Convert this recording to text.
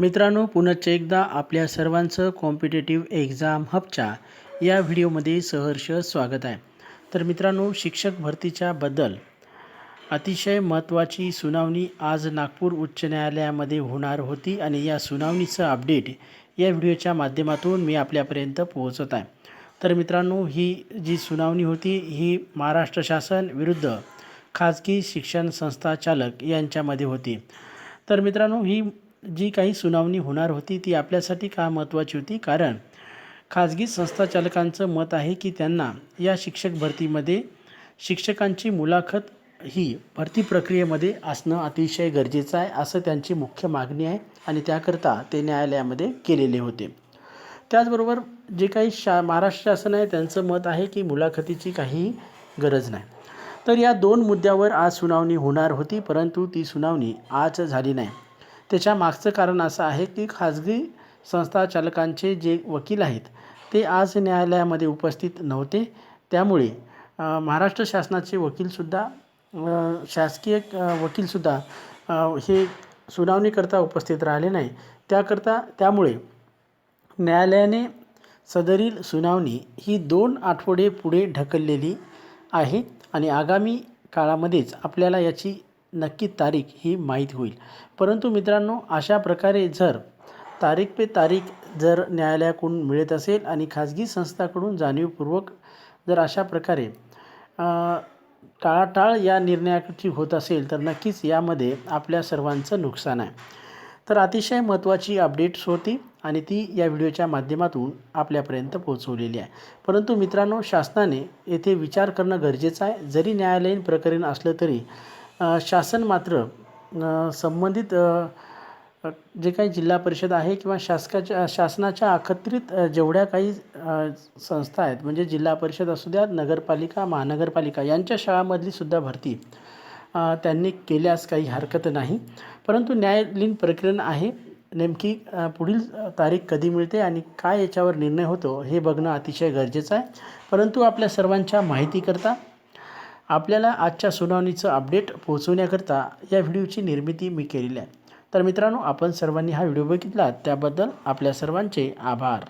मित्रांनो पुनश्च एकदा आपल्या सर्वांचं कॉम्पिटेटिव्ह एक्झाम हबच्या या व्हिडिओमध्ये सहर्ष स्वागत आहे. तर मित्रांनो शिक्षक भरतीच्या बद्दल अतिशय महत्त्वाची सुनावणी आज नागपूर उच्च न्यायालयामध्ये होणार होती आणि या सुनावणीचं अपडेट या व्हिडिओच्या माध्यमातून मी आपल्यापर्यंत पोहोचत आहे. तर मित्रांनो ही जी सुनावणी होती ही महाराष्ट्र शासन विरुद्ध खाजगी शिक्षण संस्था चालक यांच्यामध्ये होती. तर मित्रांनो ही जी काही सुनावणी होणार होती ती आपल्यासाठी का महत्त्वाची होती? कारण खाजगी संस्था चालकांचं मत आहे की त्यांना या शिक्षक भरतीमध्ये शिक्षकांची मुलाखत ही भरती प्रक्रियेमध्ये असणं अतिशय गरजेचं आहे असं त्यांची मुख्य मागणी आहे आणि त्याकरता ते न्यायालयामध्ये केलेले होते. त्याचबरोबर जे काही शा महाराष्ट्र शासन आहे त्यांचं मत आहे की मुलाखतीची काहीही गरज नाही. तर या दोन मुद्द्यावर आज सुनावणी होणार होती परंतु ती सुनावणी आज झाली नाही. त्याच्या मागचं कारण असं आहे की खाजगी संस्था चालकांचे जे वकील आहेत ते आज न्यायालयामध्ये उपस्थित नव्हते. त्यामुळे महाराष्ट्र शासनाचे वकीलसुद्धा शासकीय वकीलसुद्धा हे सुनावणीकरता उपस्थित राहिले नाही. त्याकरता त्यामुळे न्यायालयाने सदरील सुनावणी ही दोन आठवडे पुढे ढकललेली आहे आणि आगामी काळामध्येच आपल्याला याची नक्की तारीख ही माहीत होईल. परंतु मित्रांनो अशा प्रकारे जर तारीख पे तारीख जर न्यायालयाकडून मिळत असेल आणि खाजगी संस्थाकडून जाणीवपूर्वक जर अशा प्रकारे टाळाटाळ या निर्णयाची होत असेल तर नक्कीच यामध्ये आपल्या सर्वांचं नुकसान आहे. तर अतिशय महत्त्वाची अपडेट्स होती आणि ती या व्हिडिओच्या माध्यमातून आपल्यापर्यंत पोहोचवलेली आहे. परंतु मित्रांनो शासनाने येथे विचार करणं गरजेचं आहे. जरी न्यायालयीन प्रकरण असलं तरी शासन मात्र संबंधित जे काही जिल्हा परिषद आहे किंवा शासकाच्या शासनाच्या एकत्रित जेवढ्या काही संस्था आहेत म्हणजे जिल्हा परिषद असू द्या नगरपालिका महानगरपालिका यांच्या शाळामधली सुद्धा भरती त्यांनी केल्यास काही हरकत नाही. परंतु न्यायालयीन प्रकरण आहे नेमकी पुढील तारीख कधी मिळते आणि काय याच्यावर निर्णय होतो हे बघणं अतिशय गरजेचं आहे. परंतु आपल्या सर्वांच्या माहितीकरता आपल्याला आजच्या सुनावणीचं अपडेट पोहोचवण्याकरता या व्हिडिओची निर्मिती मी केलेली आहे. तर मित्रांनो आपण सर्वांनी हा व्हिडिओ बघितला त्याबद्दल आपल्या सर्वांचे आभार.